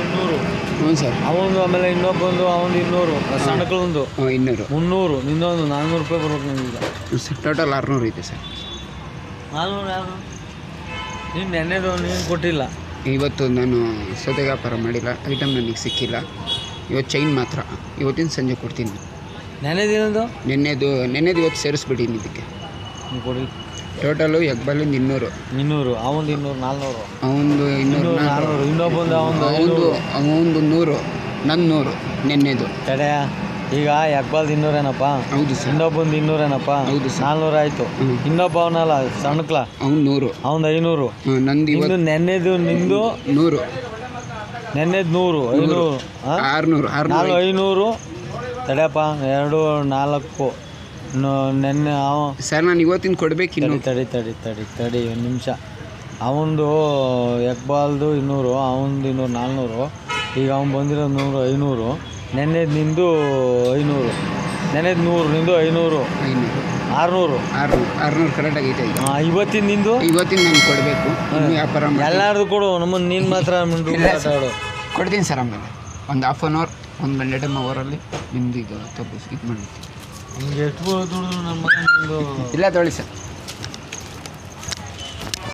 ಇನ್ನೂರು ಹ್ಞೂ ಸರ್. ಅವನು ಆಮೇಲೆ ಇನ್ನೊಬ್ಬಂದು ಅವನು ಇನ್ನೂರು ಸಣ್ಣಕ್ಕೊಂದು ಇನ್ನೂರು. ಮುನ್ನೂರು ನಿನ್ನೊಂದು ನಾನ್ನೂರು ರೂಪಾಯಿ ಬರ್ಬೇಕು ನಿಮಗೆ ಸರ್ ಟೋಟಲ್ ಆರುನೂರು ಐತೆ ಸರ್. ನಾನ್ನೂರು ಯಾರು ನೀನು ನೆನ್ನೆದು ನೀನು ಕೊಟ್ಟಿಲ್ಲ. ಇವತ್ತು ನಾನು ಸೌದೆ ವ್ಯಾಪಾರ ಮಾಡಿಲ್ಲ ಐಟಮ್ ನನಗೆ ಸಿಕ್ಕಿಲ್ಲ. ಇವತ್ತು ಚೈನ್ ಮಾತ್ರ ಇವತ್ತಿನ ಸಂಜೆ ಕೊಡ್ತೀನಿ. ನೆನೆದಿನದು ನಿನ್ನೆದು ನಿನ್ನೆದು ಇವತ್ತು ಸೇರಿಸ್ಬಿಟ್ಟಿನಿ ಇದಕ್ಕೆ. ನೀವು ಕೊಡಿ. ಟೋಟಲು ಎಗ್ಬಾಲಿಂದ ಇನ್ನೂರು. ಇನ್ನೂರು ಅವನು ಇನ್ನೂರು ನಾಲ್ನೂರು. ಅವನದು ಇನ್ನೂರು ನಾಲ್ನೂರು ಇನ್ನೊಬ್ಬಂದು ಅವನು ಅವನದು ಅವನದು ನೂರು ನನ್ನ ನೂರು ನಿನ್ನೆದು. ಈಗ ಎಕ್ಬಾಲ್ದು ಇನ್ನೂರೇನಪ್ಪ ಹೌದು ಸರ್. ಇನ್ನೊಬ್ಬಂದು ಇನ್ನೂರೇನಪ್ಪ ಹೌದು ಸರ್. ನಾಲ್ನೂರು ಆಯಿತು. ಇನ್ನೊಬ್ಬ ಅವನಲ್ಲ ಸಣ್ಣಕ್ಲ ಅವ್ನು ನೂರು. ಅವ್ನು ಐನೂರು. ನಂದು ಇನ್ನು ನೆನ್ನೆದು ನಿಂದು? ನೂರು. ನೆನ್ನೆದು ನೂರು. ಐನೂರು. ಹಾಂ ಆರುನೂರು ನಾಲ್ಕು ಆರುನೂರು ಐನೂರು. ತಡೆಯಪ್ಪ ಎರಡು ನಾಲ್ಕು. ನೆನ್ನೆ ಅವ ಸರ್ ನಾನು ಇವತ್ತಿನ ಕೊಡ್ಬೇಕು ಇನ್ನು. ತಡಿ ತಡಿ ತಡಿ ತಡಿ ತಡಿ ಒಂದು ನಿಮಿಷ. ಅವಂದು ಎಕ್ಬಾಲ್ದು ಇನ್ನೂರು ಅವನದು ಇನ್ನೂರು ನಾಲ್ನೂರು. ಈಗ ಅವ್ನು ಬಂದಿರೋ ನೂರು ಐನೂರು. ನೆನ್ನೆದು ನಿಂದು ಐನೂರು. ನೆನ್ನೆದು ನೂರು ನಿಂದು ಐನೂರು. ಐನೂರು. ಆರುನೂರು. ಆರುನೂರು. ಆರುನೂರು ಕರೆಕ್ಟ್ ಆಗೈತೆ ಈಗ. ಇವತ್ತಿನ ನಿಂದು? ಇವತ್ತಿನ ನಾನು ಕೊಡಬೇಕು. ವ್ಯಾಪಾರ ಮಾಡಿ ಎಲ್ಲಾರ್ದು ಕೊಡು ನಮ್ಮ ನೀನು ಮಾತ್ರ ಮಾತಾಡು. ಕೊಡ್ತೀನಿ ಸರ್ ಆಮೇಲೆ. ಒಂದು ಹಾಫ್ ಆನ್ ಅವರ್ ಒಂದು ಗಂಟೆ ಟೈಮ್ ಅವರಲ್ಲಿ ನಿಮ್ದು ಇದು ತಪ್ಪಿಸಿ ಇದು ಮಾಡಿ ನಿಮ್ಗೆ ಎಷ್ಟು ದುಡಿದ್ರು ನಮ್ಮ ಮನೆ ನಿಂದು. ಇಲ್ಲ ತೊಳಿ ಸರ್.